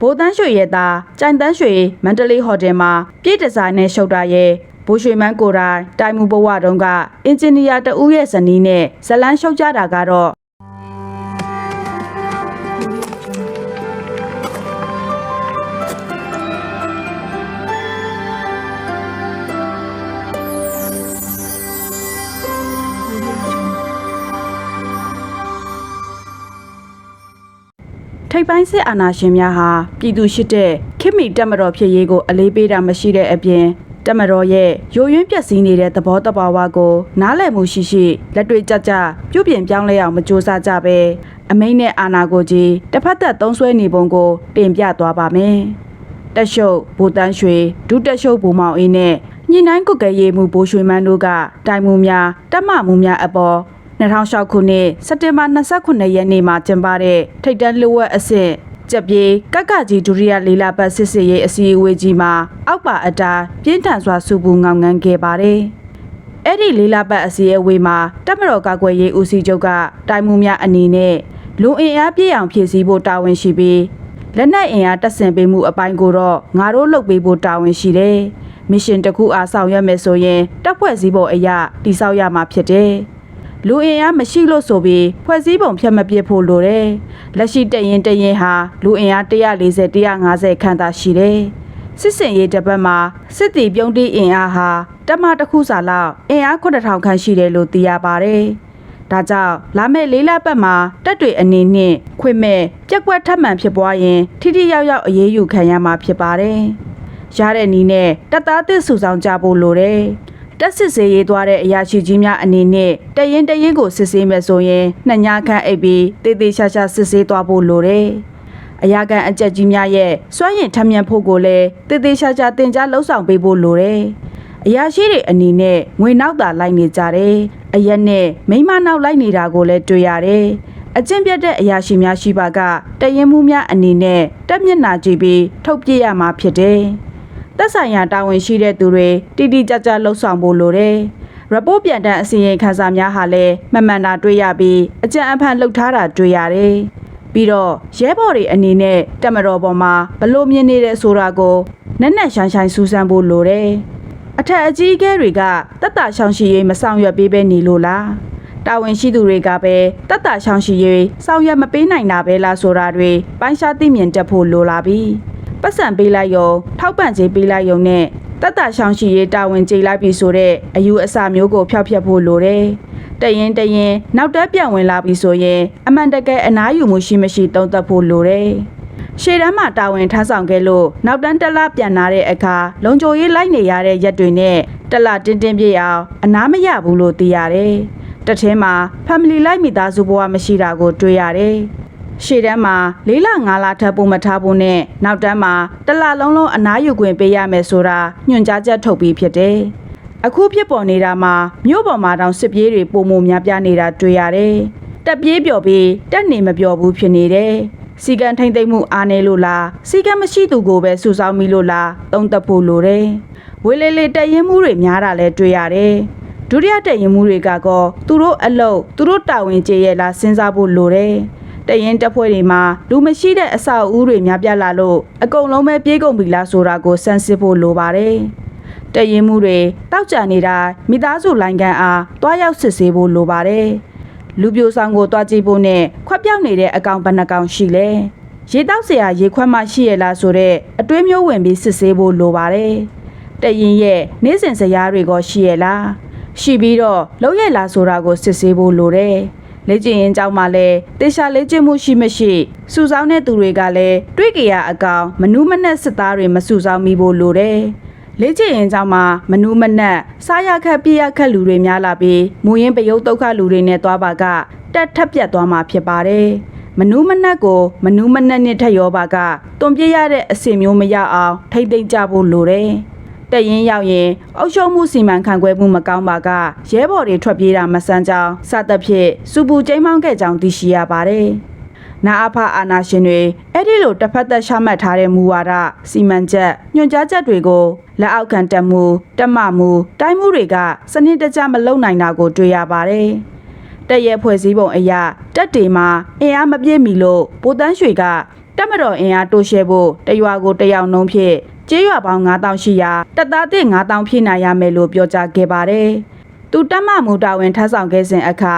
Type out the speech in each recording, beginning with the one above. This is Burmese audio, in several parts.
ဘိုးတန်းရွှေရဲ့သားကြိုင်တန်းရွှေမန္တလေးဟိုတယ်မှာပြည်ဒီဇိုင်းနဲ့ရှုပ်တာရဲ့ဘိုးရွှေမန်းကိုယ်တိုင်တိုင်မှုဘဝတုန်းကအင်ဂျင်နီယာတဦးရဲ့ဇနီးနဲ့ဇလန်းရှုပ်ကြတာကတော့ ထိပ်ပိုင်းစစ်အာဏာရှင်များဟာပြည်သူရှိတဲ့ခိမီတက်မတော်ဖြစ်ရေးကိုအလေးပေးတာမရှိတဲ့အပြင်တက်မတော်ရဲ့ရိုးရွင်းပျက်စီးနေတဲ့သဘောတဘာဝကိုနားလည်မှုရှိရှိလက်တွေ့ကြကြပြုပြင်ပြောင်းလဲအောင်မကြိုးစားကြပဲအမိန့်နဲ့အာဏာကိုကြီးတစ်ဖက်သက်သုံးဆွဲနေပုံကိုတင်ပြသွားပါမယ်။တက်ရှုပ်ဘူတန်းရွှေဒုတက်ရှုပ်ဘူမောင်အေးနဲ့ညင်နိုင်ကုတ်ကဲရေးမှုဘိုးရွှေမန်းတို့ကတိုင်မှုများတက်မမှုများအပေါ် 2006ခုနှစ်စက်တင်ဘာ29ရက်နေ့မှာကျင်းပတဲ့ထိပ်တန်းလျှို့ဝှက်အဆင့်ကြက်ပြေကက်ကကြီးဒုတိယလေးလာပတ်စစ်စစ်ရေးအစည်းအဝေးကြီးမှာအောက်ပါအတားပြင်းထန်စွာစုပူငောင်ငန်းခဲ့ပါတယ်။အဲ့ဒီလေးလာပတ်အစည်းအဝေးမှာတပ်မတော်ကာကွယ်ရေးဦးစီးချုပ်ကတိုင်မှုများအနေနဲ့လူအင်အားပြည့်အောင်ဖြည့်ဆည်းဖို့တာဝန်ရှိပြီးလက်နက်အင်အားတပ်ဆင်ပေးမှုအပိုင်းကိုတော့ငါတို့လုပ်ပေးဖို့တာဝန်ရှိတယ်။မစ်ရှင်တစ်ခုအားဆောင်ရွက်မယ်ဆိုရင်တပ်ဖွဲ့စည်းပုံအရတိစောက်ရမှာဖြစ်တယ်။ လူအင်အားမရှိလို့ဆိုပြီးဖွဲ့စည်းပုံဖြတ်မပစ်ဖို့လိုတယ်။လက်ရှိတရင်တရင်ဟာလူအင်အား140 150ခန့်သာရှိတယ်။စစ်စင်ရေးတစ်ပတ်မှာစစ်တီပြုံးတီးအင်အားဟာတက်မတစ်ခုစာလောက်အင်အား9000ခန့်ရှိတယ်လို့သိရပါတယ်။ဒါကြောင့်လာမယ့်လေးလပတ်မှာတက်တွေအနေနဲ့ခွင့်မဲ့ပြက်ကွက်ထပ်မံဖြစ်ပွားရင်ထိထိရောက်ရောက်အရေးယူခံရမှာဖြစ်ပါတယ်။ရတဲ့နီးနဲ့တက်သားသစ်စုဆောင်ကြဖို့လိုတယ်။ တက်စစ်စေးရေးသွားတဲ့အရာရှိကြီးများအနေနဲ့တရင်တရင်ကိုစစ်ဆေးမယ်ဆိုရင်နှစ်ညခန့်အိပ်ပြီးတေးသေးရှာရှာစစ်ဆေးသွားဖို့လိုတယ်။အရာကန်အကြက်ကြီးများရဲ့စွမ်းရည်ထက်မြက်ဖို့ကိုလည်းတေးသေးရှာရှာတင် जा လှုပ်ဆောင်ပေးဖို့လိုတယ်။အရာရှိတွေအနေနဲ့ငွေနောက်သာလိုက်နေကြတယ်။အရက်နဲ့မိန်းမနောက်လိုက်နေတာကိုလည်းတွေ့ရတယ်။အကျင့်ပြတ်တဲ့အရာရှိများရှိပါကတရင်မှုများအနေနဲ့တက်မျက်နှာကြည့်ပြီးထုတ်ပြရမှာဖြစ်တယ်။ သက်ဆိုင်ရာတာဝန်ရှိတဲ့သူတွေတိတိကျကျလှုပ်ဆောင်ဖို့လိုတယ်။ report ပြန်တန်းအစီရင်ခံစာများဟာလည်းမမှန်တာတွေ့ရပြီးအကြံအဖန်လှုပ်ထားတာတွေ့ရတယ်။ပြီးတော့ရဲဘော်တွေအနေနဲ့တက်မတော်ပေါ်မှာဘလို့မြင်နေတယ်ဆိုတာကိုနက်နက်ရှိုင်းရှိုင်းစူးစမ်းဖို့လိုတယ်။အထက်အကြီးအကဲတွေကတက်တာရှောင်ရှိရေးမဆောင်ရွက်ပေးပဲနေလို့လား။တာဝန်ရှိသူတွေကပဲတက်တာရှောင်ရှိရေးဆောင်ရွက်မပေးနိုင်တာပဲလားဆိုတာတွေပိုင်းခြားသိမြင်တတ်ဖို့လိုလာပြီ။ ပတ်စံပေးလိုက်ရုံထောက်ပံ့ကြေးပေးလိုက်ရုံနဲ့တက်တာရှောင်ရှိရေးတာဝန်ကြေးလိုက်ပြီဆိုတဲ့အယူအဆမျိုးကိုဖျောက်ဖျက်ဖို့လိုတယ်။တရင်တရင်နောက်တက်ပြန်ဝင်လာပြီဆိုရင်အမှန်တကယ်အနားယူမှုရှိမရှိသုံးသပ်ဖို့လိုတယ်။ရှေ့တန်းမှာတာဝန်ထမ်းဆောင်ခဲ့လို့နောက်တန်းတက်လာပြန်လာတဲ့အခါလုံခြုံရေးလိုက်နေရတဲ့ရက်တွေနဲ့တက်လာတင်းတင်းပြည့်အောင်အနားမရဘူးလို့သိရတယ်။တစ်ထဲမှာ family လိုက်မိသားစုဘဝမရှိတာကိုတွေ့ရတယ်။ ရှေ့တန်းမှာ၄လ၅လထပ်ပုံမထားဖို့နဲ့နောက်တန်းမှာတစ်လလုံးလုံးအနားယူခွင့်ပေးရမယ်ဆိုတာညွှန်ကြားချက်ထုတ်ပြီးဖြစ်တယ်။အခုဖြစ်ပေါ်နေတာမှာမြို့ပေါ်မှာတောင်စစ်ပြေးတွေပုံမများပြားနေတာတွေ့ရတယ်။တက်ပြေးပျော်ပြီးတက်နေမပျော်ဘူးဖြစ်နေတယ်။စီကံထိမ့်သိမ့်မှုအားနေလို့လားစီကံမရှိသူကိုပဲစုဆောင်းမိလို့လားသုံးသက်ဖို့လိုတယ်။ဝေလေးလေးတက်ရင်မှုတွေများတာလဲတွေ့ရတယ်။ဒုတိယတက်ရင်မှုတွေကကောသူတို့အလုပ်သူတို့တာဝန်ကျေရဲ့လားစဉ်းစားဖို့လိုတယ်။ တရင်တပ်ဖွဲ့တွေမှာလူမရှိတဲ့အဆောက်အဦတွေများပြားလာလို့အကုန်လုံးပဲပြေးကုန်ပြီလားဆိုတာကိုစမ်းစစ်ဖို့လိုပါတယ်။တရင်မှုတွေတောက်ကြနေတာမိသားစုလိုင်းကန်အားတွားရောက်စစ်ဆေးဖို့လိုပါတယ်။လူပြိုဆောင်ကိုတွားကြည့်ဖို့နဲ့ခွက်ပြောက်နေတဲ့အကောင်ဘဏ္ဍကောင်ရှိလဲ။ရေတောက်စရာရေခွက်မှရှိရလားဆိုတော့အတွင်းမျိုးဝင်ပြီးစစ်ဆေးဖို့လိုပါတယ်။တရင်ရဲ့နေစဉ်စရာတွေကရှိရလား။ရှိပြီးတော့လောက်ရလားဆိုတာကိုစစ်ဆေးဖို့လိုတယ်။ လေ့ကျင့်ရင်ကြောင်းမှာလဲတေချာလေ့ကျင့်မှုရှိမရှိစုဆောင်းတဲ့သူတွေကလည်းတွေ့ကြရအကောင်မနူးမနဲ့စစ်သားတွေမစုဆောင်းမိဖို့လိုတယ်လေ့ကျင့်ရင်ကြောင်းမှာမနူးမနဲ့စားရခက်ပြရခက်လူတွေများလာပြီးမူရင်းပယုတ်ဒုက္ခလူတွေနဲ့သွားပါကတက်ထက်ပြတ်သွားမှာဖြစ်ပါတယ်မနူးမနက်ကိုမနူးမနက်နဲ့ထက်ရောပါကတွန်ပြရတဲ့အစင်မျိုးမရအောင်ထိမ့်သိမ့်ကြဖို့လိုတယ် တက်ရင်ရောက်ရင်အုပ်ချုပ်မှုစီမံခန့်ခွဲမှုမကောင်းပါကရဲဘော်တွေထွက်ပြေးတာမဆန်းကြောင်းစသဖြင့်စူပူကျိမ်းမောင်းခဲ့ကြောင်းသိရှိရပါတယ်။နာအဖအာနာရှင်တွေအဲ့ဒီလိုတစ်ဖက်သက်ရှမှတ်ထားတဲ့မူဝါဒစီမံချက်ညွှန်ကြားချက်တွေကိုလက်အောက်ခံတက်မှုတက်မှမှုတိုင်းမှုတွေကစနစ်တကျမလုံနိုင်တာကိုတွေ့ရပါတယ်။တက်ရဲ့ဖွဲ့စည်းပုံအရတက်တေမှာအင်အားမပြည့်မီလို့ပိုတန်းရွှေကတတက်မတော်အင်အားတိုးရှဲဖို့တရွာကိုတယောက်နှုံးဖြင့် ကျေးရွာပေါင်း9000ရှိရာတပ်သားသစ်9000ဖြည့်နိုင်ရမယ်လို့ပြောကြားခဲ့ပါတယ်။သူတက်မမူတာဝန်ထမ်းဆောင်ခဲ့စဉ်အခါ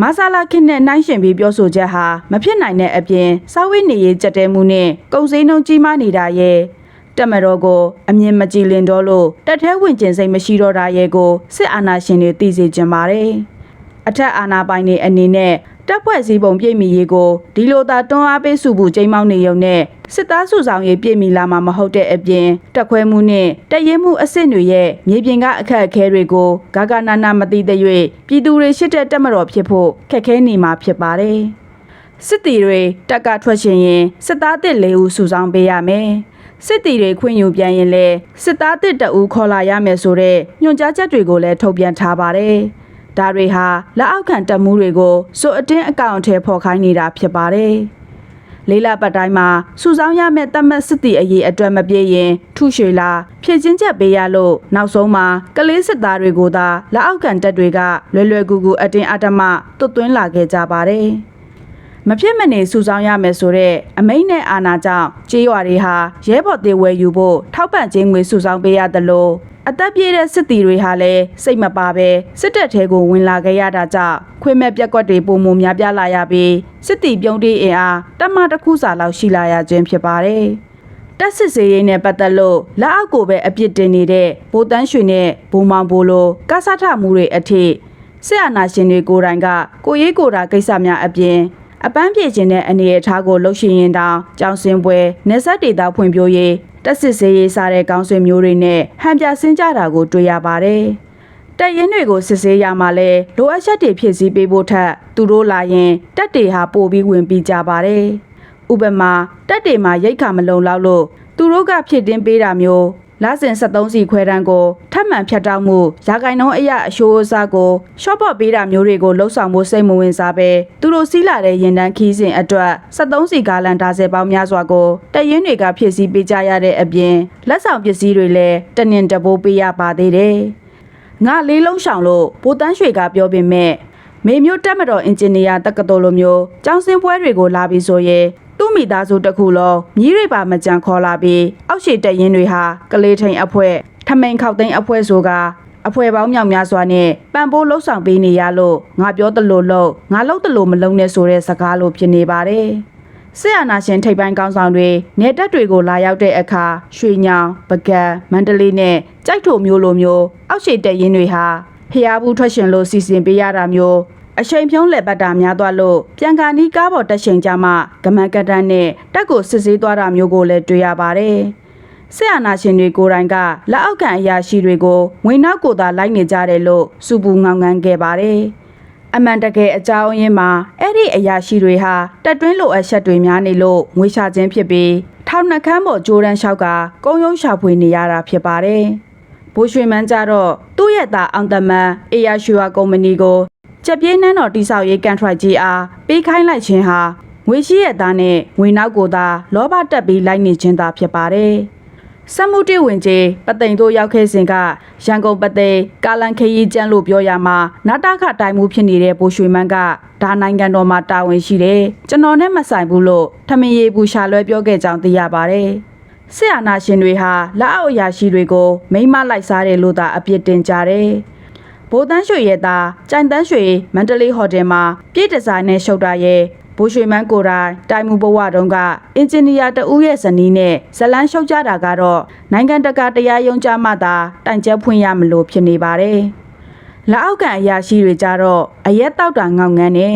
မဆာလာခင်းနဲ့နှိုင်းရှင်ပြီးပြောဆိုချက်ဟာမဖြစ်နိုင်တဲ့အပြင်စာဝိနေရေးကြက်တဲမှုနဲ့ကုန်စည်နှုန်းကြီးမားနေတာရဲ့တက်မတော်ကိုအမြင်မကြည်လင်တော့လို့တက်ထဲဝင်ကျင်စိတ်မရှိတော့တာရဲ့ကိုစစ်အာဏာရှင်တွေသိစေချင်ပါတယ်။အထက်အာဏာပိုင်တွေအနေနဲ့ တပ်ဖွဲ့စည်းပုံပြည့်မီရေးကိုဒီလိုသာတွန်းအားပေးစုမှုချိန်မောင်းနေရုံနဲ့စစ်သားစုဆောင်ရေးပြည့်မီလာမှာမဟုတ်တဲ့အပြင်တက်ခွဲမှုနဲ့တရဲမှုအစ်စ်တွေရဲ့မြေပြင်ကအခက်အခဲတွေကိုဂါဂနာနာမသိတဲ့၍ပြည်သူတွေရှိတဲ့တက်မတော်ဖြစ်ဖို့ခက်ခဲနေမှာဖြစ်ပါတယ်။စစ်တီတွေတက်ကထွက်ရှင်ရင်စစ်သားတစ်လေးဦးစုဆောင်ပေးရမယ်။စစ်တီတွေခွင့်ယူပြန်ရင်လည်းစစ်သားတစ်တအူးခေါ်လာရမယ်ဆိုတဲ့ညွှန်ကြားချက်တွေကိုလည်းထုတ်ပြန်ထားပါတယ်။ ဒါတွေဟာလက်အောက်ခံတပ်မှုတွေကိုစိုးအတင်းအကောင့်ထဲပေါ်ခိုင်းနေတာဖြစ်ပါတယ်။လေးလပတ်တိုင်းမှာစုဆောင်းရမယ့်တတ်မှတ်စစ်တီအရေးအတွက်မပြေရင် ထုရွှေလာဖြည့်ချင်းချက်ပေးရလို့နောက်ဆုံးမှာကလေးစစ်သားတွေကိုသာလက်အောက်ခံတပ်တွေကလွယ်လွယ်ကူကူအတင်းအဓမ္မတွတ်သွင်းလာခဲ့ကြပါတယ်။မဖြစ်မနေစုဆောင်းရမယ်ဆိုတော့အမိန့်နဲ့အာဏာကြောင့်ကြေးရွာတွေဟာရဲဘော်တွေဝယ်ယူဖို့ထောက်ပံ့ခြင်းငွေစုဆောင်းပေးရတယ်လို့ အသက်ပြည့်တဲ့စစ်တီတွေဟာလည်းစိတ်မပါပဲစစ်တပ်ထဲကိုဝင်လာခဲ့ရတာကြောင့်ခွေးမဲ့ပြက်ကွက်တွေပုံမများပြားလာရပြီးစစ်တီပြုံးတေးအင်အားတမတစ်ခုစာလောက်ရှိလာရခြင်းဖြစ်ပါတယ်။တက်စစ်စေးရေးနဲ့ပတ်သက်လို့လက်အောက်ကိုပဲအပြစ်တင်နေတဲ့ဗိုလ်တန်းရွှေနဲ့ဘုံမောင်ဘိုလိုကားစားထမှုတွေအထိစစ်အာဏာရှင်တွေကိုယ်တိုင်ကကိုရေးကိုယ်တာကိစ္စများအပြင်အပန်းပြေခြင်းတဲ့အနေအထားကိုလှုပ်ရှင်ရင်တောင်ကြောင်စင်ပွဲနေဆက်ဒေတာဖွံ့ဖြိုးရေး တက်စစ်စေးရေးစားတဲ့ကောင်းဆွေမျိုးတွေနဲ့ဟန်ပြဆင်းကြတာကိုတွေ့ရပါတယ်။တက်ရင်တွေကိုစစ်ဆေးရမှာလဲလိုအပ်ချက်တွေဖြည့်ဆည်းပေးဖို့ထက်သူတို့လာရင်တက်တွေဟာပို့ပြီးဝင်ပြီးကြပါတယ်။ဥပမာတက်တွေမှာရိတ်ခါမလုံလောက်လို့သူတို့ကဖြစ်တင်းပေးတာမျိုး လစဉ်73စီခွဲတန်းကိုထပ်မံဖြတ်တောက်မှုရာဂိုင်နှုန်းအရအရှိုးအစားကိုရှော့ပေါ့ပေးတာမျိုးတွေကိုလှုပ်ဆောင်မှုစိတ်မဝင်စားပဲသူတို့စီးလာတဲ့ရင်တန်းခီးစဉ်အတွက်73စီကားလန်ဒါဆယ်ပေါင်းများစွာကိုတရင်တွေကဖြည့်ဆည်းပေးကြရတဲ့အပြင်လက်ဆောင်ပစ္စည်းတွေလည်းတနင်တပိုးပေးရပါသေးတယ်။ငါလေးလုံးရှောင်လို့ဗိုလ်တန်းရွှေကပြောပေမဲ့မေမျိုးတက်မတော်အင်ဂျင်နီယာတက္ကသိုလ်လိုမျိုးကျောင်းစင်းပွဲတွေကိုလာပြီးဆိုရင် သူ့မိသားစုတစ်ခုလုံးမြည်ရိပါမကြံခေါ်လာပြီးအောက်ရှိတက်ရင်တွေဟာကလေးထိန်အဖွဲထမိန်ခောက်သိန်းအဖွဲဆိုကအဖွဲပေါင်းမြောက်များစွာနဲ့ပံပိုးလှုပ်ဆောင်ပေးနေရလို့ငါပြောတလို့လို့ငါလှုပ်တလို့မလုံနဲ့ဆိုတဲ့စကားလိုဖြစ်နေပါတယ်ဆရာနာရှင်ထိပ်ပိုင်းကောင်းဆောင်တွေနေတက်တွေကိုလာရောက်တဲ့အခါရွှေညောင်ပကံမန္တလေးနဲ့ကြိုက်ထုံမျိုးလိုမျိုးအောက်ရှိတက်ရင်တွေဟာဖျားဘူးထွက်ရှင်လို့စီစဉ်ပေးရတာမျိုး အချိန်ဖြုံးလက်ပတ်တာများသွားလို့ပြန်ကာနီးကားပေါ်တက်ချိန်ကြမှဂမန်ကတန်းနဲ့တက်ကိုစစ်ဆေးသွားတာမျိုးကိုလည်းတွေ့ရပါတယ်။ဆရာနာရှင်တွေကိုယ်တိုင်ကလက်အောက်ခံအရာရှိတွေကိုငွေနောက်ကိုသာလိုက်နေကြတယ်လို့စူပူငောင်ငန်းခဲ့ပါတယ်။အမှန်တကယ်အကြောင်းအရင်းမှာအဲ့ဒီအရာရှိတွေဟာတက်တွင်းလိုအပ်ချက်တွေများနေလို့ငွေရှာခြင်းဖြစ်ပြီးထောင်နှခမ်းပေါ်ဂျိုးရန်လျှောက်ကကုန်းယုံရှာဖွေနေရတာဖြစ်ပါတယ်။ဘိုးရွှေမန်းကြတော့သူ့ရဲ့သားအောင်တမန်အေယာရွှေဝါကုမ္ပဏီကို ကြက်ပြေးနှန်းတော်တိဆောက်ရေးကန်ထရိုက်ကြီးအားပေးခိုင်းလိုက်ခြင်းဟာငွေရှိရဲ့သားနဲ့ငွေနောက်ကိုသာလောဘတက်ပြီးလိုက်နေခြင်းသာဖြစ်ပါတယ်။စက်မှုတိဝင်ကြီးပသိမ်တို့ရောက်ခဲ့စဉ်ကရန်ကုန်ပသိမ်ကာလန်ခရီးကျန်းလို့ပြောရမှာနာတာခတိုင်မှုဖြစ်နေတဲ့ပိုရွှေမန်းကဒါနိုင်ငံတော်မှာတာဝန်ရှိတယ်ကျွန်တော်နဲ့မဆိုင်ဘူးလို့ထမင်းရည်ဘူးရှာလွဲပြောခဲ့ကြောင်းသိရပါတယ်။ဆရာနာရှင်တွေဟာလက်အောက်အရာရှိတွေကိုမိမ့်မလိုက်စားတယ်လို့သာအပြစ်တင်ကြတယ်။ ဘိုးတန်းရွှေရဲ့သားကြိုင်တန်းရွှေမန္တလေးဟိုတယ်မှာပြည့်ဒီဇိုင်းနဲ့ရှုပ်တာရဲ့ဘိုးရွှေမန်းကိုယ်တိုင်တိုင်မှုဘဝတုန်းကအင်ဂျင်နီယာတဦးရဲ့ဇနီးနဲ့ဇလန်းရှုပ်ကြတာကတော့နိုင်ငံတကာတရားရုံးကြမှသာတိုင်ကျက်ဖွင့်ရမလို့ဖြစ်နေပါတယ်။လက်အောက်ကန်အရာရှိတွေကြတော့အရက်တောက်တာငောက်ငန်းနေ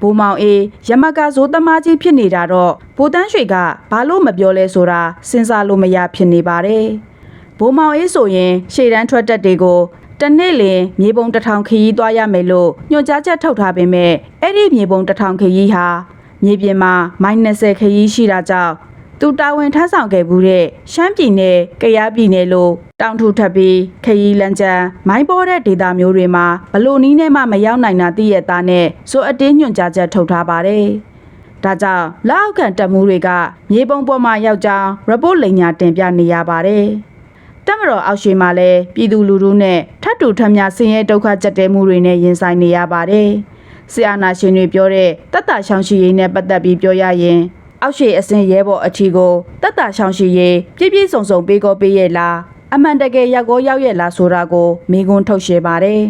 ဘိုးမောင်အေးရမကဇိုးသမားကြီးဖြစ်နေတာတော့ဘိုးတန်းရွှေကဘာလို့မပြောလဲဆိုတာစဉ်းစားလို့မရဖြစ်နေပါတယ်။ဘိုးမောင်အေးဆိုရင်ရှေ့တန်းထွက်တက်တွေကို တနေ့လင်မြေပုံတစ်ထောင်ခရီးသွားရမယ်လို့ညွှန်ကြားချက်ထုတ်ထားပေမဲ့အဲ့ဒီမြေပုံတစ်ထောင်ခရီးဟာမြေပြင်မှာမိုင်20ခရီးရှိတာကြောင့်သူတာဝန်ထမ်းဆောင်ခဲ့မှုတဲ့ရှမ်းပြည်နယ်၊ကယားပြည်နယ်လို့တောင်ထူထပ်ပြီးခရီးလမ်းကြမ်းမိုင်းပေါ်တဲ့ဒေသမျိုးတွေမှာဘလို့နီးနဲ့မှမရောက်နိုင်တာသိရတဲ့နဲ့ဆိုအတင်းညွှန်ကြားချက်ထုတ်ထားပါတယ်။ဒါကြောင့်လက်အောက်ခံတပ်မှုတွေကမြေပုံပေါ်မှာရောက်ကြောင်း report လိန်ညာတင်ပြနေရပါတယ်။တက်မတော်အောက်ရှိမှာလဲပြည်သူလူထုနဲ့ ထပ်တူထပ်မြဆင်းရဲဒုက္ခကြက်တဲမှုတွေနဲ့ရင်ဆိုင်နေရပါတယ်။ဆီအာနာရှင်တွေပြောတဲ့တတ်တာရှောင်ရှိရေးနဲ့ပတ်သက်ပြီးပြောရရင်အောက်ရှိအစင်ရဲဘော်အထီကိုတက်တာရှောင်ရှိရေးပြည့်ပြည့်စုံစုံပေးကောပေးရဲ့လားအမှန်တကယ်ရောက်ကောရောက်ရဲ့လားဆိုတာကိုမိကွန်းထုတ်ရှင်းပါတယ်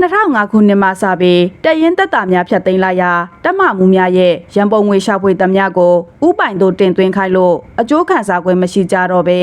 2005ခုနှစ်မှာစပြီးတရင်တက်တာများဖြတ်သိမ်းလိုက်ရာတက်မမှုများရဲ့ရန်ပုံငွေရှာဖွေသမျှကိုဥပိုင်တို့တင်သွင်းခိုင်းလို့အကျိုးခံစား권မရှိကြတော့ပဲ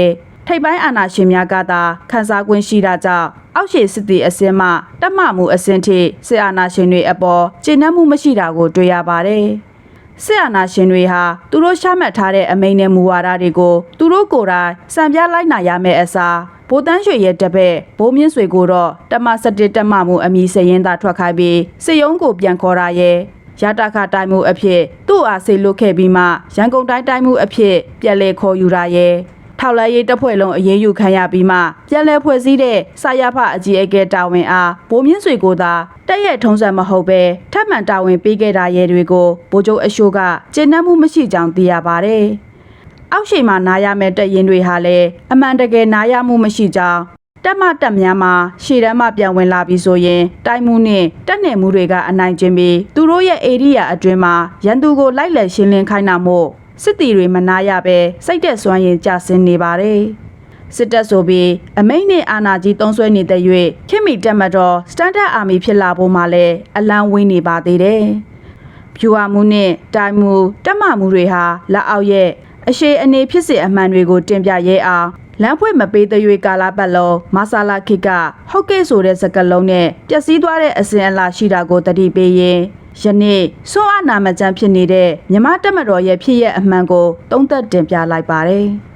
ထိပ်ပိုင်းအာဏာရှင်များကသာခံစား권ရှိတာကြောင့်အောက်ရှိစစ်တီအစင်းမှတက်မမှုအစင်းထိစစ်အာဏာရှင်တွေအပေါ်ကျေနပ်မှုမရှိတာကိုတွေ့ရပါတယ်။စစ်အာဏာရှင်တွေဟာသူတို့ရှာမှတ်ထားတဲ့အမိန့်နဲ့မူဝါဒတွေကိုသူတို့ကိုယ်တိုင်စံပြလိုက်နိုင်ရမယ့်အစားဗိုလ်တန်းရွှေရဲ့တပည့်ဘိုးမြင့်ဆွေကိုတော့တမ17တက်မမှုအမိစရင်သာထွက်ခိုင်းပြီးစစ်ရုံးကိုပြန်ခေါ်ရရဲ့ရတခတိုင်းမှုအဖြစ်သူ့အားဆေလွတ်ခဲ့ပြီးမှရန်ကုန်တိုင်းတိုင်းမှုအဖြစ်ပြန်လည်ခေါ်ယူရရဲ့ ထောက်လိုက်ရေးတပ်ဖွဲ့လုံးအရေးယူခံရပြီးမှပြန်လည်ဖွဲ့စည်းတဲ့စာရဖအကြီးအကဲတာဝန်အားဘိုးမြင့်ဆွေကိုသာတက်ရဲ့ထုံးစံမဟုတ်ပဲထပ်မံတာဝန်ပေးခဲ့တာရဲ့တွေကိုဗိုလ်ချုပ်အရှိုးကကျေနပ်မှုမရှိကြောင်းသိရပါတယ်။အောက်ရှိမှာနားရမယ့်တက်ရင်တွေဟာလည်းအမှန်တကယ်နားရမှုမရှိကြောင်းတက်မတက်များမှာရှေ့တန်းမှပြန်ဝင်လာပြီဆိုရင်တိုင်းမှုနဲ့တက်နယ်မှုတွေကအနိုင်ကျင့်ပြီးသူတို့ရဲ့အေရိယာအတွင်းမှာရန်သူကိုလိုက်လည်ရှင်းလင်းခိုင်းတာမို့ စစ်တီတွေမနာရပဲစိတ်သက်စွမ်းရင်ကြဆင်းနေပါတယ်။စစ်တပ်ဆိုပြီးအမိန့်နဲ့အာဏာကြီးတုံးဆွဲနေတဲ့၍ခင်မီတက်မတော်စတန်ဒတ်အာမီဖြစ်လာဖို့မှလည်းအလံဝင်းနေပါသေးတယ်။ဖြူဟာမှုနဲ့တိုင်မှုတက်မမှုတွေဟာလက်အောက်ရဲ့အရှိအနေဖြစ်စေအမှန်တွေကိုတင်ပြရဲအောင်လမ်းဖွင့်မပေးသေး၍ကာလာပတ်လုံးမဆာလာခိကဟုတ်ကဲ့ဆိုတဲ့စကားလုံးနဲ့ပျက်စီးသွားတဲ့အစဉ်အလာရှိတာကိုတတိပေးရင် ယနေ့စွန့်အားနာမကြမ်းဖြစ်နေတဲ့မြမတက်မတော်ရဲ့ဖြစ်ရဲ့အမှန်ကိုသုံးသက်တင်ပြလိုက်ပါတယ်။